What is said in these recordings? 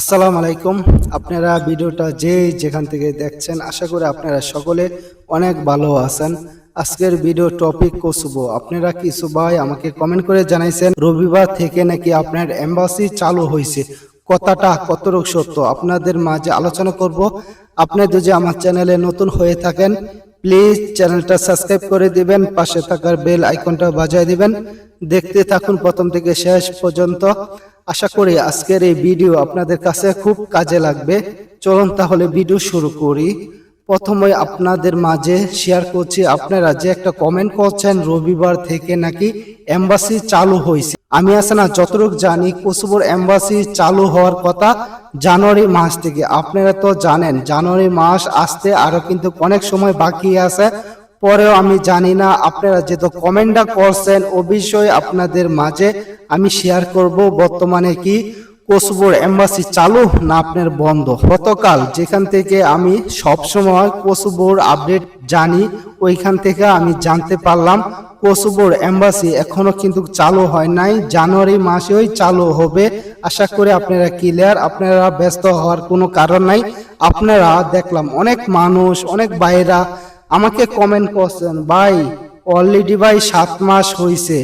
আসসালামু আলাইকুম। আপনারা ভিডিওটা যে যেখান থেকে দেখছেন, আশা করি আপনারা সকলে অনেক ভালো আছেন। আজকের ভিডিও টপিক কসুবো আপনারা কি ভাই আমাকে কমেন্ট করে জানাইছেন, রবিবার থেকে নাকি আপনার এম্বাসি চালু হয়েছে কথাটা কতটুকু সত্য? আপনাদের মাঝে আলোচনা করব। আপনি যদি আমার চ্যানেলে নতুন হয়ে থাকেন প্লিজ চ্যানেলটা সাবস্ক্রাইব করে দিবেন, পাশে থাকার বেল আইকনটা বাজায় দিবেন। দেখতে থাকুন প্রথম থেকে শেষ পর্যন্ত। আশা করি আজকের এই ভিডিও আপনাদের কাছে খুব কাজে লাগবে। চলুন তাহলে ভিডিও শুরু করি। প্রথমে আপনাদের মাঝে শেয়ার করছি। আপনারা যে একটা কমেন্ট করছেন রবিবার থেকে নাকি এম্বাসি চালু হয়েছে। আমি আছে না যতটুক জানি কসুবর এম্বাসি চালু হওয়ার কথা জানুয়ারি মাস থেকে। আপনারা তো জানেন জানুয়ারি মাস আসতে আরও কিন্তু অনেক সময় বাকি আছে। পরেও আমি জানি না আপনারা যেহেতু কমেন্টটা করছেন ও বিষয়ে আপনাদের মাঝে আমি শেয়ার করব। বর্তমানে কি কোসবোর এম্বাসি চালু না আপনার বন্ধ। গতকাল যেখান থেকে আমি সব সময় কোসবোর আপডেট জানি, ওইখান থেকে আমি জানতে পারলাম কোসবোর এম্বাসি এখনও কিন্তু চালু হয় নাই। জানুয়ারি মাসেই চালু হবে। আশা করি আপনারা ক্লিয়ার আপনারা ব্যস্ত হওয়ার কোনো কারণ নাই। আপনারা দেখলাম অনেক মানুষ, অনেক বাইরা আমাকে কমেন্ট করছেন, ভাই অলরেডি ভাই সাত মাস হয়েছে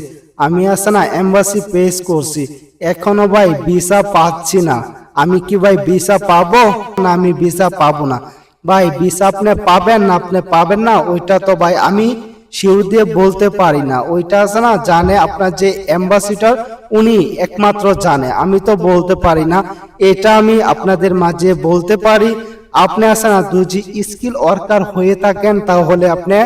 আমি আছে না এম্বাসি পেজ করছি। এখনও ভাই ভিসা পাচ্ছি না। আমি কি ভাই ভিসা পাবো? না, আমি ভিসা পাবো না। ভাই, ভিসা আপনি পাবেন না, আপনি পাবেন না, ওইটা তো ভাই আমি শিউর দিয়ে বলতে পারি না। ওইটা আছে না, জানে আপনার যে অ্যাম্বাসিডর উনি একমাত্র জানে। আমি তো বলতে পারি না। এটা আমি আপনাদের মাঝে বলতে পারি। আপনি আছে না, যদি স্কিল ওয়ার্কার হয়ে থাকেন, তাহলে আপনি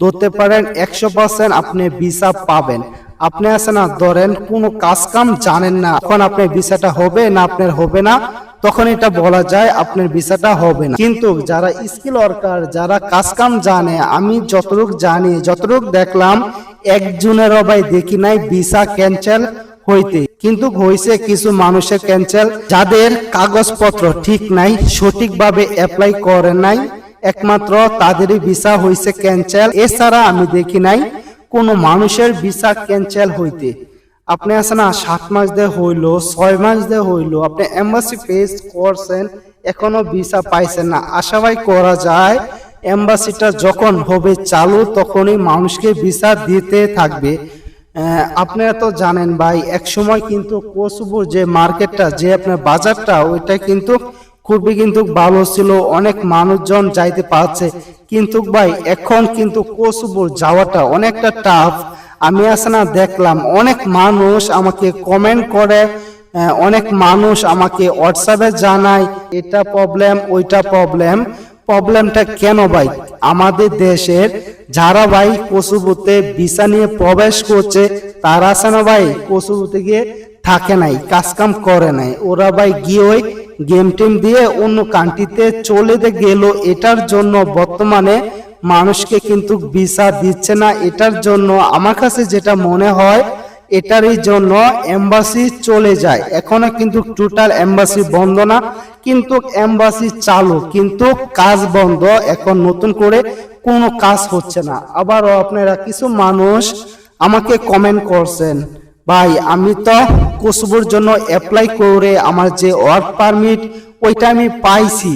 ধরতে পারেন একশো পার্সেন্ট আপনি ভিসা পাবেন। আপনি আছে না, ধরেন কোনো কাজ কাম জানেন না, তখন আপনার ভিসাটা হবে না, আপনার হবে না, তখন এটা বলা যায় আপনার ভিসাটা হবে না। কিন্তু যারা স্কিল ওয়ার্কার যারা কাজ কাম জানে, আমি যতটুক জানি, যতটুক দেখলাম, একজনেরও ভাই দেখি নাই ভিসা ক্যান্সেল হইতে। কিন্তু হয়েছে কিছু মানুষের ক্যান্সেল যাদের কাগজপত্র ঠিক নাই, সঠিকভাবে অ্যাপ্লাই করে নাই, একমাত্র তাদেরই ভিসা হয়েছে ক্যান্সেল এছাড়া আমি দেখি নাই কোনো মানুষের ভিসা ক্যান্সেল হইতে। আপনি আছে না, সাত মাস দিয়ে হইল, ছয় মাস দিয়ে হইল, আপনি এম্বাসি ফেস করছেন, এখনও ভিসা পাইছেন না। আশাবাই করা যায়, এম্বাসিটা যখন হবে চালু, তখনই মানুষকে ভিসা দিতে থাকবে। আপনারা তো জানেন ভাই এক সময় কিন্তু কসুবুর যে মার্কেটটা, যে আপনার বাজারটা, ওইটা কিন্তু খুবই কিন্তু ভালো ছিল। অনেক মানুষজন যাইতে পারছে। কিন্তু ভাই, এখন কিন্তু কসুবুর যাওয়াটা অনেকটা টাফ আমি আছে না, দেখলাম অনেক মানুষ আমাকে কমেন্ট করে অনেক মানুষ আমাকে হোয়াটসঅ্যাপে জানায়, এটা প্রবলেম ওইটা প্রবলেম প্রবলেমটা কেন ভাই? আমাদের দেশের যারা ভাই কসুবুতে ভিসা নিয়ে প্রবেশ করছে, তারা আছে না ভাই কসুবুতে গিয়ে থাকে নাই, কাজকাম করে নাই। ওরা ভাই গিয়ে ওই গেম টেম দিয়ে অন্য কান্ট্রিতে চলে গেল, এটার জন্য বর্তমানে মানুষকে কিন্তু ভিসা দিচ্ছে না। এটার জন্য আমার কাছে যেটা মনে হয়, এটারই জন্য এম্বাসি চলে যায়। এখনও কিন্তু টোটাল এম্বাসি বন্ধ না, কিন্তু এম্বাসি চালু, কিন্তু কাজ বন্ধ। এখন নতুন করে কোনো কাজ হচ্ছে না। আবারও আপনারা কিছু মানুষ আমাকে কমেন্ট করছেন, ভাই, আমি তো কুসবুর জন্য অ্যাপ্লাই করে আমার যে ওয়ার্ক পারমিট ওইটা আমি পাইছি।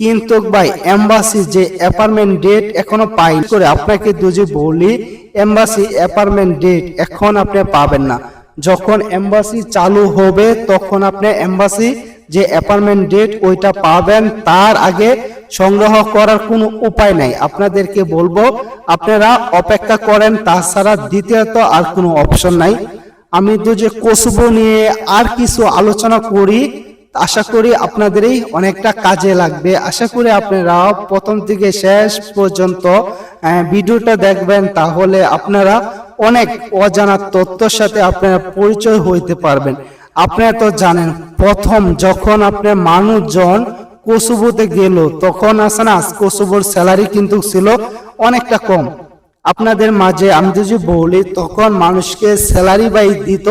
কিন্তু ভাই এম্বাসি যে অ্যাপার্টমেন্ট ডেট এখনও পাই করে আপনাকে দুজি বলি এম্বাসি অ্যাপার্টমেন্ট ডেট এখন আপনি পাবেন না। যখন এম্বাসি চালু হবে, তখন আপনি এম্বাসি যে অ্যাপার্টমেন্ট ডেট ওইটা পাবেন। তার আগে সংগ্রহ করার কোনো উপায় নাই। আপনাদেরকে বলব, আপনারা অপেক্ষা করেন, তাছাড়া দ্বিতীয়ত আর কোনো অপশন নাই। আমি তো যে কসবো নিয়ে আর কিছু আলোচনা করি, আশা করি আপনাদেরই অনেকটা কাজে লাগবে। আশা করি আপনারা প্রথম থেকে শেষ পর্যন্ত ভিডিওটা দেখবেন, তাহলে আপনারা অনেক অজানা তথ্যের সাথে আপনারা পরিচয় হইতে পারবেন। আপনারা তো জানেন, প্রথম যখন আপনার মানুষজন কসুবোতে গেল, তখন আছে না, কসুবোর স্যালারি কিন্তু ছিল অনেকটা কম। আপনাদের মাঝে আমি যদি বলি, তখন মানুষকে স্যালারি বাই দিত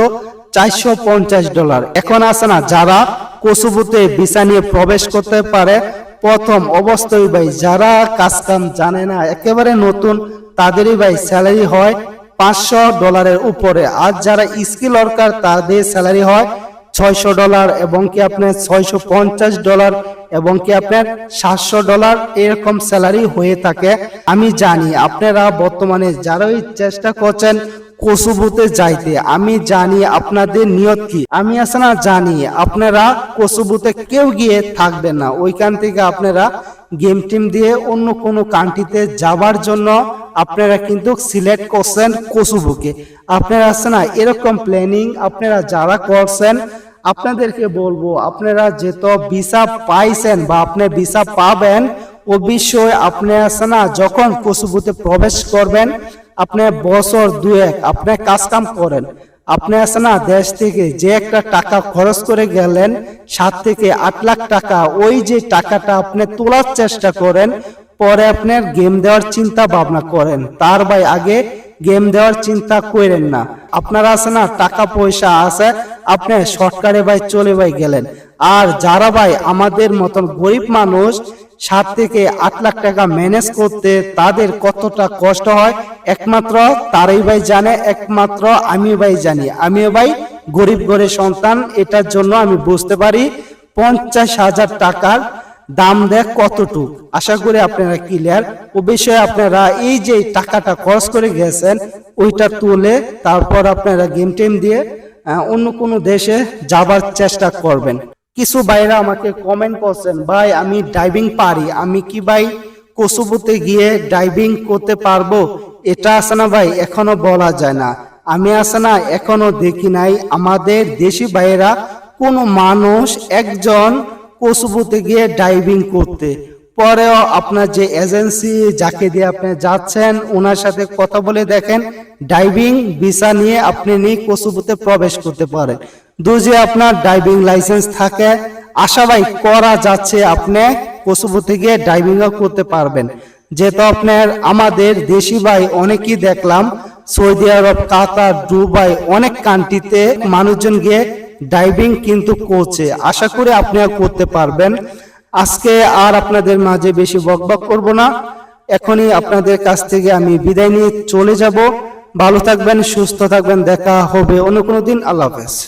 চারশো পঞ্চাশ ডলার এখন আছে না, যারা কসুবুতে ভিসা নিয়ে প্রবেশ করতে পারে, প্রথম অবস্থায় ভাই, যারা কাজ কাম জানে না, একেবারে নতুন, তাদেরই ভাই স্যালারি হয় পাঁচশো ডলারের উপরে। আর যারা স্কিল ওয়ার্কার তাদের স্যালারি হয় ছয়শো ডলার এবং কি আপনার ছয়শো পঞ্চাশ ডলার এবং কি আপনার সাতশো ডলার এরকম স্যালারি হয়ে থাকে, আমি জানি। আপনারা বর্তমানে যারাই চেষ্টা করছেন কসুবুতে যাইতে। আমি জানি আপনাদের নিয়ত কি। আমি আছে না জানি, আপনারা কসুবুতে কেউ গিয়ে থাকবেন না। ওইখান থেকে আপনারা গেম টিম দিয়ে অন্য কোনো কান্ট্রিতে যাবার জন্য আপনারা কিন্তু সিলেক্ট করছেন কসুবুকে। আপনারা আছে না, এরকম প্ল্যানিং আপনারা যারা করছেন, আপনাদেরকে বলব, আপনারা যেহেতু ভিসা পাইছেন বা আপনি ভিসা পাবেন বিষয়ে আপনি আছে না, যখন কসুবুতে প্রবেশ করবেন আপনি বছর দু এক আপনি কাজ কাম করেন। আপনি আছে না, দেশ থেকে যে একটা টাকা খরচ করে গেলেন, সাত থেকে আট লাখ টাকা, ওই যে টাকাটা আপনি তোলার চেষ্টা করেন, পরে আপনার গেম দেওয়ার চিন্তা ভাবনা করেন। তার ভাই আগে গেম দেওয়ার চিন্তা করেন না। আপনারা আছে না, টাকা পয়সা আছে, আপনি শর্টকারে ভাই চলে ভাই গেলেন। আর যারা ভাই আমাদের মতন গরিব মানুষ, সাত থেকে আট লাখ টাকা ম্যানেজ করতে তাদের কতটা কষ্ট হয়, একমাত্র তারাই ভাই জানে, একমাত্র আমি ভাই জানি। আমিও ভাই গরিব ঘরের সন্তান, এটার জন্য আমি বুঝতে পারি, পঞ্চাশ হাজার টাকার দাম দেখ কতটুক। আশা করি আপনারা ক্লিয়ার ও বিষয়ে আপনারা এই যে টাকাটা খরচ করে গেছেন, ওইটা তুলে তারপর আপনারা গেম টেম দিয়ে অন্য কোনো দেশে যাবার চেষ্টা করবেন। কিছু ভাইরা আমাকে কমেন্ট করছেন, ভাই, আমি ড্রাইভিং পারি। আমি কি ভাই কসুবুতে গিয়ে ড্রাইভিং করতে পারব? এটা আছে না ভাই, এখনও বলা যায় না। আমি আছে না, এখনও দেখি নাই। আমাদের দেশি ভাইয়েরা কোনো মানুষ একজন কসুবুতে গিয়ে ডাইভিং করতে। পরেও আপনার যে এজেন্সি যাকে দিয়ে আপনি যাচ্ছেন, ওনার সাথে কথা বলে দেখেন ডাইভিং ভিসা নিয়ে আপনি নিয়ে কসুবুতে প্রবেশ করতে পারেন। দুজে আপনার ড্রাইভিং লাইসেন্স থাকে আশা ভাই করা যাচ্ছে আপনি কসুবুতে গিয়ে ড্রাইভিংও করতে পারবেন। যেহেতু আপনার আমাদের দেশি ভাই অনেকেই দেখলাম, সৌদি আরব, কাতার, দুবাই অনেক কান্ট্রিতে মানুষজন গিয়ে ডাইভিং কিন্তু করছে। আশা করি আপনারা করতে পারবেন। আজকে আর আপনাদের মাঝে বেশি বকবক করব না। এখনই আপনাদের কাছ থেকে আমি বিদায় নিয়ে চলে যাব। ভালো থাকবেন, সুস্থ থাকবেন। দেখা হবে অন্য কোনো দিন। আল্লাহ হাফেজ।